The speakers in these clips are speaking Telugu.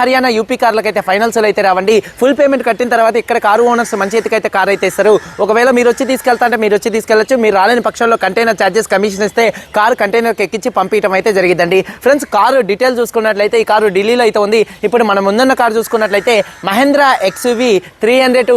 హర్యానా యూపీ కార్లకు అయితే ఫైనల్స్ అయితే రావండి. ఫుల్ పేమెంట్ కట్టిన తర్వాత ఇక్కడ కారు ఓనర్స్ మంచి అయితే కార్ అయితే ఇస్తారు. ఒకవేళ మీరు వచ్చి తీసుకెళ్తా అంటే మీరు వచ్చి తీసుకెళ్ళచ్చు. మీరు రాలేని పక్షంలో కంటైనర్ ఛార్జెస్ కమిషన్ ఇస్తే కారు కంటైనర్కి ఎక్కించి పంపించడం అయితే జరిగిందండి. ఫ్రెండ్స్ కారు డీటెయిల్స్ చూసుకున్నట్లయితే ఈ కారు ఢిల్లీలో అయితే ఉంది. ఇప్పుడు మనం ముందున్న కారు చూసుకున్నట్లయితే Mahindra XUV three hundred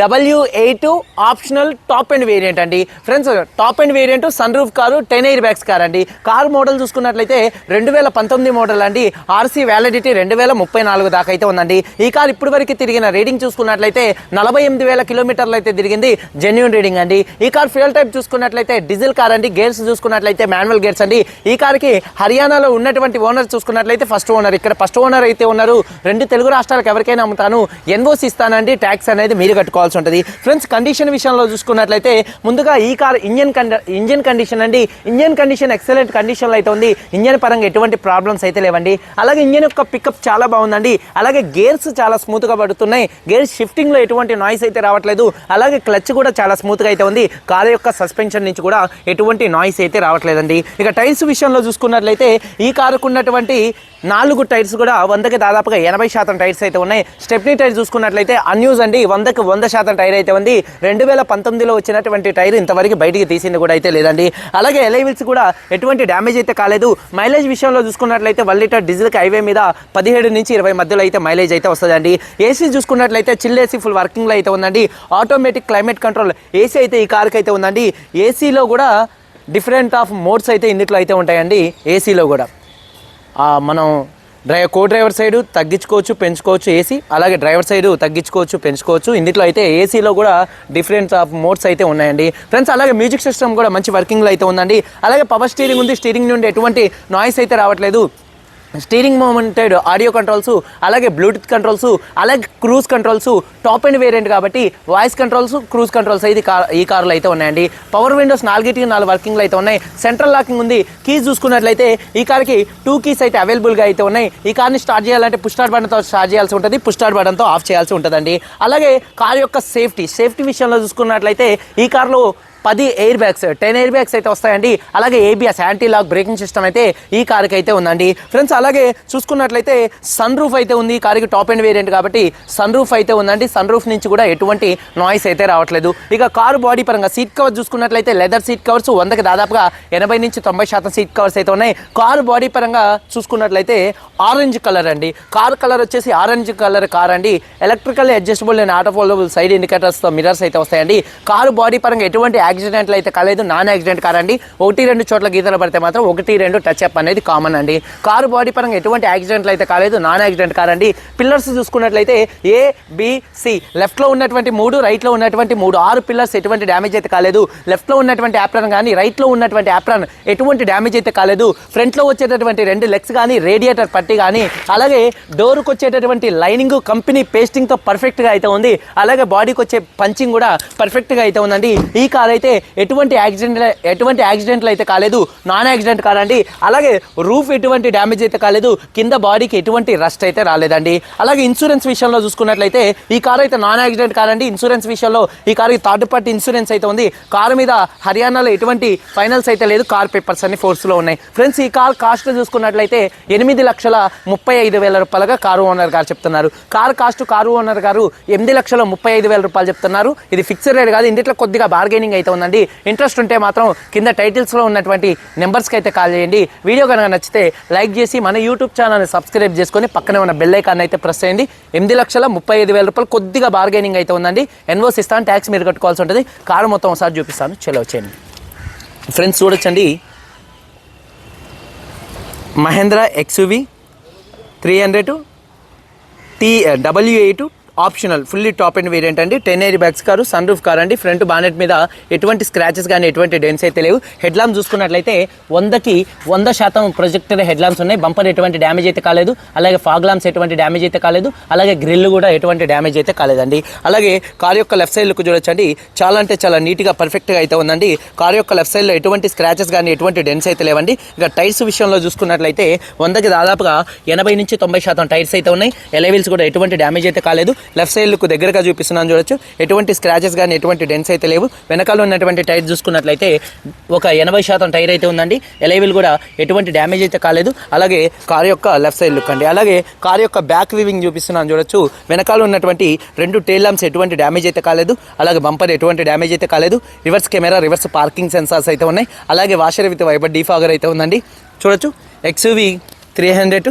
W eight optional top end variant అండి. Friends top end variant sunroof car ten airbags car అండి. కార్ మోడల్ చూసుకున్నట్లయితే రెండు వేల పంతొమ్మిది మోడల్ అండి. ఆర్సీ వ్యాలిడిటీ రెండు వేల ముప్పై నాలుగు దాకా అయితే ఉందండి. ఈ కార్ ఇప్పటి వరకు తిరిగిన రీడింగ్ చూసుకున్నట్లయితే నలభై ఎనిమిది వేల కిలోమీటర్లు అయితే తిరిగింది. జెన్యున్ రీడింగ్ అండి. ఈ కార్ ఫ్యూయల్ టైప్ చూసుకున్నట్లయితే డీజిల్ కార్ అండి. గేర్స్ చూసుకున్నట్లయితే మాన్యువల్ గేర్స్ అండి. ఈ కార్కి హర్యానాలో ఉన్నటువంటి ఓనర్ చూసుకున్నట్లయితే ఫస్ట్ ఓనర్ ఇక్కడ ఫస్ట్ ఓనర్ అయితే ఉన్నారు. రెండు తెలుగు రాష్ట్రాలకు ఎవరికైనా అమ్ముతాను. ఎన్ఓసి ఇస్తానండి. ట్యాక్స్ అనేది మీరు కట్టుకోవాల్సి ఉంటుంది. ఫ్రెండ్స్ కండిషన్ విషయంలో చూసుకున్నట్లయితే ముందుగా ఈ కార్ ఇంజన్ కండి ఇంజన్ కండిషన్ అండి. ఇంజన్ కండిషన్ ఎక్సలెంట్ కండిషన్లో అయితే ఉంది. ఇంజన్ పరంగా ఎటువంటి ప్రాబ్లమ్స్ అయితే లేవండి. అలాగే ఇంజన్ యొక్క పికప్ చాలా బాగుందండి. అలాగే గేర్స్ చాలా స్మూత్గా పడుతున్నాయి. గేర్స్ షిఫ్టింగ్లో ఎటువంటి నాయిస్ అయితే రావట్లేదు. అలాగే క్లచ్ కూడా చాలా స్మూత్గా అయితే ఉంది. కార్ యొక్క సస్పెన్షన్ నుంచి కూడా ఎటువంటి నాయిస్ అయితే రావట్లేదండి. ఇక టైర్స్ విషయంలో చూసుకున్నట్లయితే ఈ కారుకు ఉన్నటువంటి నాలుగు టైర్స్ కూడా వందకి దాదాపుగా ఎనభై శాతం టైర్స్ అయితే ఉన్నాయి. స్టెప్నీ టైర్ చూసుకున్నట్లయితే అన్యూజ్ అండి వందకి వంద శాతం టైర్ అయితే ఉంది. రెండు వేల పంతొమ్మిదిలో వచ్చినటువంటి టైర్ ఇంతవరకు బయటికి తీసింది కూడా అయితే లేదండి. అలాగే ఎలైవిల్స్ కూడా ఎటువంటి డ్యామేజ్ అయితే కాలేదు. మైలేజ్ విషయంలో చూసుకున్నట్లయితే వన్ లీటర్ డీజిల్కి హైవే మీద పదిహేడు నుంచి ఇరవై మధ్యలో అయితే మైలేజ్ అయితే వస్తుందండి. ఏసీ చూసుకున్నట్లయితే చిల్ ఏసీ ఫుల్ వర్కింగ్లో అయితే ఉందండి. ఆటోమేటిక్ క్లైమేట్ కంట్రోల్ ఏసీ అయితే ఈ కార్కి అయితే ఉందండి. ఏసీలో కూడా డిఫరెంట్ ఆఫ్ మోడ్స్ అయితే ఇందులో అయితే ఉంటాయండి. ఏసీలో కూడా. మనం డ్రై కో డ్రైవర్ సైడ్ తగ్గించుకోవచ్చు పెంచుకోవచ్చు ఏసీ అలాగే డ్రైవర్ సైడ్ తగ్గించుకోవచ్చు పెంచుకోవచ్చు. ఇందులో అయితే ఏసీలో కూడా డిఫరెంట్ ఆఫ్ మోడ్స్ అయితే ఉన్నాయండి. ఫ్రెండ్స్ అలాగే మ్యూజిక్ సిస్టమ్ కూడా మంచి వర్కింగ్లో అయితే ఉందండి. అలాగే పవర్ స్టీరింగ్ ఉంది. స్టీరింగ్ నుండి ఎటువంటి నాయిస్ అయితే రావట్లేదు. స్టీరింగ్ మూమెంటెడ్ ఆడియో కంట్రోల్స్ అలాగే బ్లూటూత్ కంట్రోల్స్ అలాగే cruise controls top end variant కాబట్టి వాయిస్ కంట్రోల్స్ క్రూజ్ కంట్రోల్స్ అయితే ఈ కార్ ఈ కార్లో అయితే ఉన్నాయండి. పవర్ విండోస్ నాలుగిటికి నాలుగు వర్కింగ్లు అయితే ఉన్నాయి. సెంట్రల్ లాకింగ్ ఉంది. కీస్ చూసుకున్నట్లయితే ఈ కార్కి టూ కీస్ అయితే అవైలబుల్గా అయితే ఉన్నాయి. ఈ కార్ని స్టార్ట్ చేయాలంటే పుష్ స్టార్ట్ బటన్తో స్టార్ట్ చేయాల్సి ఉంటుంది. పుష్ స్టార్ట్ బటన్తో ఆఫ్ చేయాల్సి ఉంటుందండి. అలాగే కార్ యొక్క సేఫ్టీ సేఫ్టీ విషయంలో చూసుకున్నట్లయితే ఈ కార్లో పది air bags ten air bags అయితే వస్తాయండి. అలాగే ABS anti lock braking system అయితే ఈ కార్కి అయితే ఉందండి. ఫ్రెండ్స్ అలాగే చూసుకున్నట్లయితే సన్ రూఫ్ అయితే ఉంది. ఈ కార్కి టాప్ అండ్ వేరియంట్ కాబట్టి సన్ రూఫ్ అయితే ఉందండి. సన్ రూఫ్ నుంచి కూడా ఎటువంటి నాయిస్ అయితే రావట్లేదు. ఇక కారు బాడీ పరంగా సీట్ కవర్ చూసుకున్నట్లయితే లెదర్ సీట్ కవర్స్ వందకి దాదాపుగా ఎనభై నుంచి తొంభై శాతం సీట్ కవర్స్ అయితే ఉన్నాయి. కారు బాడీ పరంగా చూసుకున్నట్లయితే ఆరెంజ్ కలర్ అండి. కార్ కలర్ వచ్చేసి ఆరెంజ్ కలర్ కార్ అండి. Electrical adjustable and auto foldable side ఇండికేటర్స్తో mirrors అయితే వస్తాయండి. కారు బాడీ పరంగా ఎటువంటి యాక్సిడెంట్లు అయితే కాలేదు నాన్ యాక్సిడెంట్ కార్ అండి. ఒకటి రెండు చోట్ల గీతలు పడితే మాత్రం ఒకటి రెండు టచ్ అప్ అనేది కామన్ అండి. కారు బాడీ పరంగా ఎటువంటి యాక్సిడెంట్లు అయితే కాలేదు నాన్ యాక్సిడెంట్ కార్ అండి. పిల్లర్స్ చూసుకున్నట్లయితే ఏ బిసి లెఫ్ట్లో ఉన్నటువంటి మూడు రైట్లో ఉన్నటువంటి మూడు. ఆరు పిల్లర్స్ ఎటువంటి డ్యామేజ్ అయితే కాలేదు. లెఫ్ట్లో ఉన్నటువంటి యాప్రాన్ కానీ రైట్లో ఉన్నటువంటి యాప్రాన్ ఎటువంటి డ్యామేజ్ అయితే కాలేదు. ఫ్రంట్లో వచ్చేటటువంటి రెండు లెగ్స్ కానీ రేడియేటర్ పట్టి కానీ అలాగే డోర్కి వచ్చేటటువంటి లైనింగ్ కంపెనీ పేస్టింగ్తో పర్ఫెక్ట్గా అయితే ఉంది. అలాగే బాడీకి వచ్చే పంచింగ్ కూడా పర్ఫెక్ట్గా అయితే ఉందండి. ఈ కార్ అయితే అయితే ఎటువంటి యాక్సిడెంట్ ఎటువంటి యాక్సిడెంట్లు అయితే కాలేదు. నాన్ యాక్సిడెంట్ కాదండి. అలాగే రూఫ్ ఎటువంటి డ్యామేజ్ అయితే కాలేదు. కింద బాడీకి ఎటువంటి రస్ట్ అయితే రాలేదండి. అలాగే ఇన్సూరెన్స్ విషయంలో చూసుకున్నట్లయితే ఈ కార్ అయితే నాన్ యాక్సిడెంట్ కాదండి. ఇన్సూరెన్స్ విషయంలో ఈ కార్కి థర్డ్ పార్టీ ఇన్సూరెన్స్ అయితే ఉంది. కారు మీద హర్యానాలో ఎటువంటి ఫైనల్స్ అయితే లేదు. కార్ పేపర్స్ అన్ని ఫోర్స్లో ఉన్నాయి. ఫ్రెండ్స్ ఈ కార్ కాస్ట్ చూసుకున్నట్లయితే ఎనిమిది లక్షల ముప్పై ఐదు వేల రూపాయలుగా కారు ఓనర్ గారు చెప్తున్నారు. కార్ కాస్ట్ కారు ఓనర్ గారు ఎనిమిది లక్షల ముప్పై ఐదు వేల రూపాయలు చెప్తున్నారు. ఇది ఫిక్స్డ్ రేట్ కాదు. ఇందులో కొద్దిగా బార్గెనింగ్ అయితే ఉందండి. ఇంట్రెస్ట్ ఉంటే మాత్రం కింద టైటిల్స్లో ఉన్నటువంటి నెంబర్స్కి అయితే కాల్ చేయండి. వీడియో కనుక నచ్చితే లైక్ చేసి మన యూట్యూబ్ ఛానల్ని సబ్స్క్రైబ్ చేసుకొని పక్కనే ఉన్న బెల్ ఐకాన్ అయితే ప్రెస్ చేయండి. ఎనిమిది లక్షల ముప్పై ఐదు వేల రూపాయలు కొద్దిగా బార్గెనింగ్ అయితే ఉందండి. ఎన్వోస్ ఇస్తాను ట్యాక్స్ మీరు కట్టుకోవాల్సి ఉంటుంది. కారు మొత్తం ఒకసారి చూపిస్తాను. చెలో వచ్చేయండి ఫ్రెండ్స్ చూడొచ్చండి. Mahindra XUV three hundred T W eight optional fully top end variant అండి. Ten airbags car sunroof car అండి. ఫ్రంట్ బానెట్ మీద ఎటువంటి స్క్రాచెస్ కానీ ఎటువంటి డెన్స్ అయితే లేవు. హెడ్ లాంప్ చూసుకున్నట్లయితే వందకి వంద శాతం ప్రొజెక్టర్ హెడ్ లాంప్స్ ఉన్నాయి. బంపర్ ఎటువంటి డ్యామేజ్ అయితే కాలేదు. అలాగే ఫాగ్ లాంప్స్ ఎటువంటి డ్యామేజ్ అయితే కాలేదు. అలాగే గ్రిల్ కూడా ఎటువంటి డ్యామేజ్ అయితే కాలేదండి. అలాగే కార్ యొక్క లెఫ్ట్ సైడ్ లుక్ చూడొచ్చండి. చాలా అంటే చాలా నీట్గా పర్ఫెక్ట్గా అయితే ఉందండి. కార్ యొక్క లెఫ్ట్ సైడ్లో ఎటువంటి స్క్రాచెస్ కానీ ఎటువంటి డెన్స్ అయితే లేవండి. ఇక టైర్స్ విషయంలో చూసుకున్నట్లయితే వందకి దాదాపుగా ఎనభై నుంచి తొంభై శాతం టైర్స్ అయితే ఉన్నాయి. ఎలవీల్స్ కూడా ఎటువంటి డ్యామేజ్ అయితే కాలేదు. లెఫ్ట్ సైడ్ లుక్ దగ్గరగా చూపిస్తున్నాను చూడొచ్చు. ఎటువంటి స్క్రాచెస్ కానీ ఎటువంటి డెన్స్ అయితే లేవు. వెనకాల ఉన్నటువంటి టైర్ చూసుకున్నట్లయితే ఒక ఎనభై శాతం టైర్ అయితే ఉందండి. ఎలైవిల్ కూడా ఎటువంటి డ్యామేజ్ అయితే కాలేదు. అలాగే కార్ యొక్క లెఫ్ట్ సైడ్ లుక్ అండి. అలాగే కార్ యొక్క బ్యాక్ వివింగ్ చూపిస్తున్నాను చూడొచ్చు. వెనకాల ఉన్నటువంటి రెండు టైల్ ల్యాంప్స్ ఎటువంటి డ్యామేజ్ అయితే కాలేదు. అలాగే బంపర్ ఎటువంటి డ్యామేజ్ అయితే కాలేదు. Reverse camera reverse parking sensors అయితే ఉన్నాయి. అలాగే వాషర్ విత్ వైబర్ డీఫాగర్ అయితే ఉందండి. చూడొచ్చు. XUV three hundred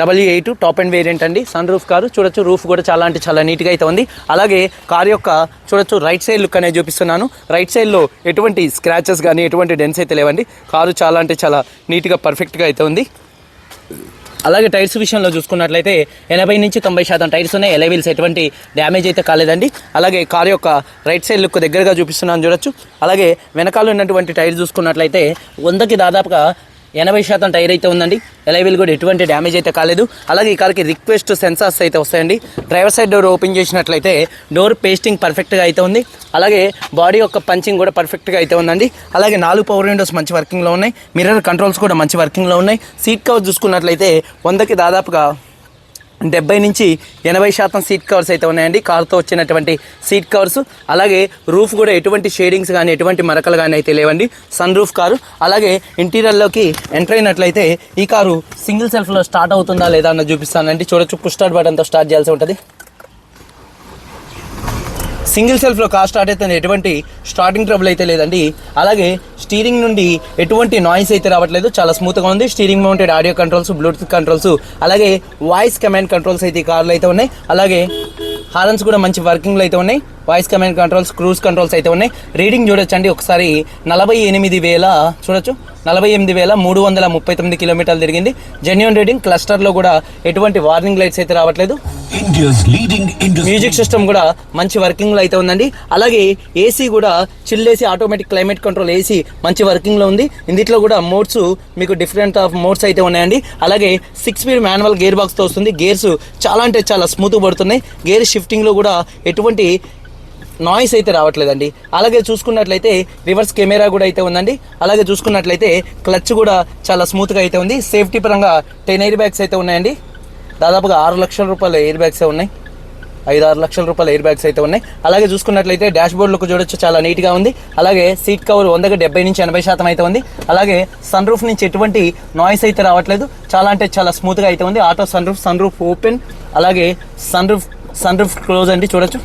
W eight top end variant అండి. సన్ రూఫ్ కారు చూడొచ్చు రూఫ్ కూడా చాలా అంటే చాలా నీట్గా అయితే ఉంది. అలాగే కార్ యొక్క చూడొచ్చు రైట్ సైడ్ లుక్ అనేది చూపిస్తున్నాను. రైట్ సైడ్లో ఎటువంటి స్క్రాచెస్ కానీ ఎటువంటి డెన్స్ అయితే లేవండి. కారు చాలా అంటే చాలా నీట్గా పర్ఫెక్ట్గా అయితే ఉంది. అలాగే టైర్స్ విషయంలో చూసుకున్నట్లయితే ఎనభై నుంచి తొంభై శాతం టైర్స్ ఉన్నాయి. ఎలవీల్స్ ఎటువంటి డ్యామేజ్ అయితే కాలేదండి. అలాగే కార్ యొక్క రైట్ సైడ్ లుక్ దగ్గరగా చూపిస్తున్నాను చూడొచ్చు. అలాగే వెనకాల ఉన్నటువంటి టైర్ చూసుకున్నట్లయితే వందకి దాదాపుగా ఎనభై శాతం టైర్ అయితే ఉందండి. ఎలవీల్ కూడా ఎటువంటి డ్యామేజ్ అయితే కాలేదు. అలాగే ఈ కార్కి రిక్వెస్ట్ సెన్సార్స్ అయితే వస్తాయండి. డ్రైవర్ సైడ్ డోర్ ఓపెన్ చేసినట్లయితే డోర్ పేస్టింగ్ పర్ఫెక్ట్గా అయితే ఉంది. అలాగే బాడీ యొక్క పంచింగ్ కూడా పర్ఫెక్ట్గా అయితే ఉందండి. అలాగే నాలుగు పవర్ విండోస్ మంచి వర్కింగ్లో ఉన్నాయి. మిర్రర్ కంట్రోల్స్ కూడా మంచి వర్కింగ్లో ఉన్నాయి. సీట్ కవర్ చూసుకున్నట్లయితే వందకి దాదాపుగా డెబ్బై నుంచి ఎనభై శాతం సీట్ కవర్స్ అయితే ఉన్నాయండి. కార్తో వచ్చినటువంటి సీట్ కవర్స్. అలాగే రూఫ్ కూడా ఎటువంటి షేడింగ్స్ కానీ ఎటువంటి మరకలు కానీ అయితే లేవండి. Sunroof car. అలాగే ఇంటీరియర్లోకి ఎంటర్ అయినట్లయితే ఈ కారు సింగిల్ సెల్ఫ్లో స్టార్ట్ అవుతుందా లేదా అన్న చూపిస్తానండి. చూడొచ్చు. పుష్ స్టార్ట్ బటన్తో స్టార్ట్ చేయాల్సి ఉంటుంది. సింగిల్ సెల్ఫ్లో కార్ స్టార్ట్ అయితే ఎటువంటి స్టార్టింగ్ ట్రబుల్ అయితే లేదండి. అలాగే స్టీరింగ్ నుండి ఎటువంటి నాయిస్ అయితే రావట్లేదు. చాలా స్మూత్గా ఉంది. Steering mounted audio controls bluetooth controls అలాగే వాయిస్ కమాండ్ కంట్రోల్స్ అయితే ఈ కార్లో అయితే ఉన్నాయి. అలాగే హారన్స్ కూడా మంచి వర్కింగ్లో అయితే ఉన్నాయి. Voice command controls cruise controls అయితే ఉన్నాయి. రీడింగ్ చూడొచ్చండి. ఒకసారి నలభై ఎనిమిది వేల చూడొచ్చు. నలభై ఎనిమిది వేల మూడు వందల ముప్పై తొమ్మిది కిలోమీటర్లు తిరిగింది. జెన్యున్ రీడింగ్ క్లస్టర్లో కూడా ఎటువంటి వార్నింగ్ లైట్స్ అయితే రావట్లేదు. మ్యూజిక్ సిస్టమ్ కూడా మంచి వర్కింగ్లో అయితే ఉందండి. అలాగే ఏసీ కూడా chill AC automatic climate control AC మంచి వర్కింగ్లో ఉంది. ఇందులో కూడా మోడ్స్ మీకు డిఫరెంట్ ఆఫ్ మోడ్స్ అయితే ఉన్నాయండి. అలాగే సిక్స్ స్పీడ్ మాన్యువల్ గేర్ బాక్స్తో వస్తుంది. గేర్స్ చాలా అంటే చాలా స్మూత్ పడుతున్నాయి. గేర్ షిఫ్టింగ్లో కూడా ఎటువంటి నాయిస్ అయితే రావట్లేదండి. అలాగే చూసుకున్నట్లయితే రివర్స్ కెమెరా కూడా అయితే ఉందండి. అలాగే చూసుకున్నట్లయితే క్లచ్ కూడా చాలా స్మూత్గా అయితే ఉంది. సేఫ్టీ పరంగా టెన్ ఎయిర్ బ్యాగ్స్ అయితే ఉన్నాయండి. దాదాపుగా ఆరు లక్షల రూపాయల ఎయిర్ బ్యాగ్సే ఉన్నాయి. ఐదు ఆరు లక్షల రూపాయల ఎయిర్ బ్యాగ్స్ అయితే ఉన్నాయి. అలాగే చూసుకున్నట్లయితే డాష్ బోర్డులకు చూడొచ్చు చాలా నీట్గా ఉంది. అలాగే సీట్ కవర్ వందకి డెబ్బై నుంచి ఎనభై శాతం అయితే ఉంది. అలాగే సన్ రూఫ్ నుంచి ఎటువంటి నాయిస్ అయితే రావట్లేదు. చాలా అంటే చాలా స్మూత్గా అయితే ఉంది. Auto sunroof sunroof open. అలాగే sunroof sunroof close అండి చూడొచ్చు.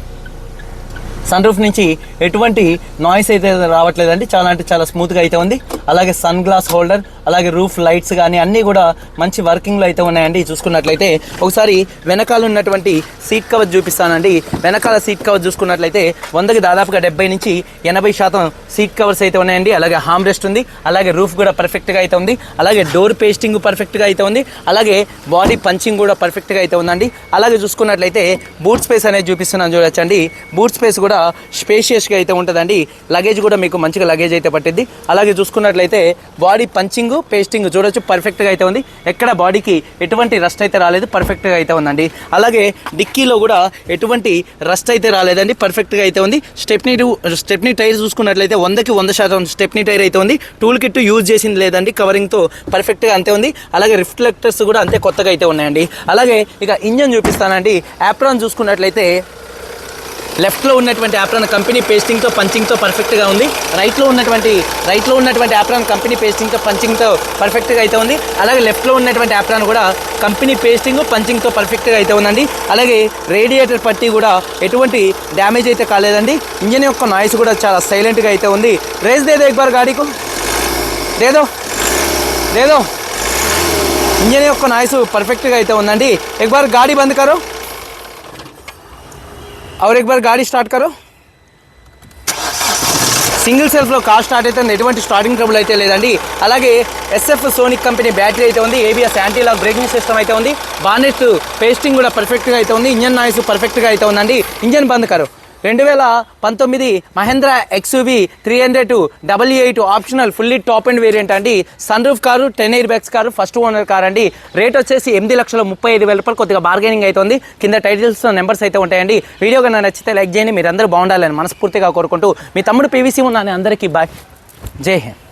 సన్ రూఫ్ నుంచి ఎటువంటి నాయిస్ అయితే రావట్లేదండి. చాలా అంటే చాలా స్మూత్గా అయితే ఉంది. అలాగే సన్ గ్లాస్ హోల్డర్ అలాగే రూఫ్ లైట్స్ కానీ అన్నీ కూడా మంచి వర్కింగ్లో అయితే ఉన్నాయండి. చూసుకున్నట్లయితే ఒకసారి వెనకాల ఉన్నటువంటి సీట్ కవర్ చూపిస్తానండి. వెనకాల సీట్ కవర్ చూసుకున్నట్లయితే వందకి దాదాపుగా డెబ్బై నుంచి ఎనభై శాతం సీట్ కవర్స్ అయితే ఉన్నాయండి. అలాగే హామ్ రెస్ట్ ఉంది. అలాగే రూఫ్ కూడా పర్ఫెక్ట్గా అయితే ఉంది. అలాగే డోర్ పేస్టింగ్ పర్ఫెక్ట్గా అయితే ఉంది. అలాగే బాడీ పంచింగ్ కూడా పర్ఫెక్ట్గా అయితే ఉందండి. అలాగే చూసుకున్నట్లయితే బూట్ స్పేస్ అనేది చూపిస్తున్నాను చూడొచ్చండి. బూట్ స్పేస్ కూడా స్పేషియస్గా అయితే ఉంటుందండి. లగేజ్ కూడా మీకు మంచిగా లగేజ్ అయితే పట్టింది అలాగే చూసుకున్నట్లయితే బాడీ పంచింగ్ పేస్టింగ్ చూడొచ్చు పర్ఫెక్ట్గా అయితే ఉంది. ఎక్కడ బాడీకి ఎటువంటి రస్ట్ అయితే రాలేదు పర్ఫెక్ట్గా అయితే ఉందండి. అలాగే డిక్కీలో కూడా ఎటువంటి రస్ట్ అయితే రాలేదండి పర్ఫెక్ట్గా అయితే ఉంది. స్టెప్నీ స్టెప్నీ టైర్ చూసుకున్నట్లయితే వందకి వంద శాతం స్టెప్నీ టైర్ అయితే ఉంది. టూల్ కిట్ యూజ్ చేసింది లేదండి కవరింగ్తో పర్ఫెక్ట్గా అంతే ఉంది. అలాగే రిఫ్లెక్టర్స్ కూడా అంతే కొత్తగా అయితే ఉన్నాయండి. అలాగే ఇక ఇంజన్ చూపిస్తానండి. యాప్రాన్ చూసుకున్నట్లయితే లెఫ్ట్లో ఉన్నటువంటి యాప్రాన్ కంపెనీ పేస్టింగ్తో పంచింగ్తో పర్ఫెక్ట్గా ఉంది. రైట్లో ఉన్నటువంటి రైట్లో ఉన్నటువంటి యాప్రాన్ కంపెనీ పేస్టింగ్తో పంచింగ్తో పర్ఫెక్ట్గా అయితే ఉంది. అలాగే లెఫ్ట్లో ఉన్నటువంటి యాప్రాన్ కూడా కంపెనీ పేస్టింగ్ పంచింగ్తో పర్ఫెక్ట్గా అయితే ఉందండి. అలాగే రేడియేటర్ పట్టి కూడా ఎటువంటి డ్యామేజ్ అయితే కాలేదండి. ఇంజన్ యొక్క నాయిస్ కూడా చాలా సైలెంట్గా అయితే ఉంది. రేస్ దేదో ఎక్బార్ గాడీకు. దేదో దేదో. ఇంజన్ యొక్క నాయిస్ పర్ఫెక్ట్గా అయితే ఉందండి. ఎక్బార్ గాడి బంద్ కారు. और एक बार गाड़ी स्टार्ट करो సింగిల్ సెల్ఫ్లో కార్ స్టార్ట్ అయితే ఎటువంటి స్టార్టింగ్ ట్రబుల్ అయితే లేదండి అలాగే ఎస్ఎఫ్ సోనిక్ కంపెనీ బ్యాటరీ అయితే ఉంది ABS anti lock braking system అయితే ఉంది బానెట్ పేస్టింగ్ కూడా పర్ఫెక్ట్గా అయితే ఉంది ఇంజన్ నాయిస్ పర్ఫెక్ట్గా అయితే ఉందండి ఇంజన్ బంద్ కారు రెండు వేల పంతొమ్మిది Mahindra XUV three hundred double eight optional fully top end variant అండి. Sunroof car ten airbags car first owner car అండి. రేట్ వచ్చేసి ఎనిమిది లక్షల ముప్పై ఐదు వేల రూపాయలు కొద్దిగా బార్గెనింగ్ అవుతుంది కింద టైటిల్స్ నెంబర్స్ అయితే ఉంటాయండి. వీడియో కన్నా నచ్చితే లైక్ చేయండి. మీరు అందరూ బాగుండాలని మనస్ఫూర్తిగా కోరుకుంటూ మీ తమ్ముడు పీవీసీ ఉన్నాను అందరికీ బాయ్ జై హింద్.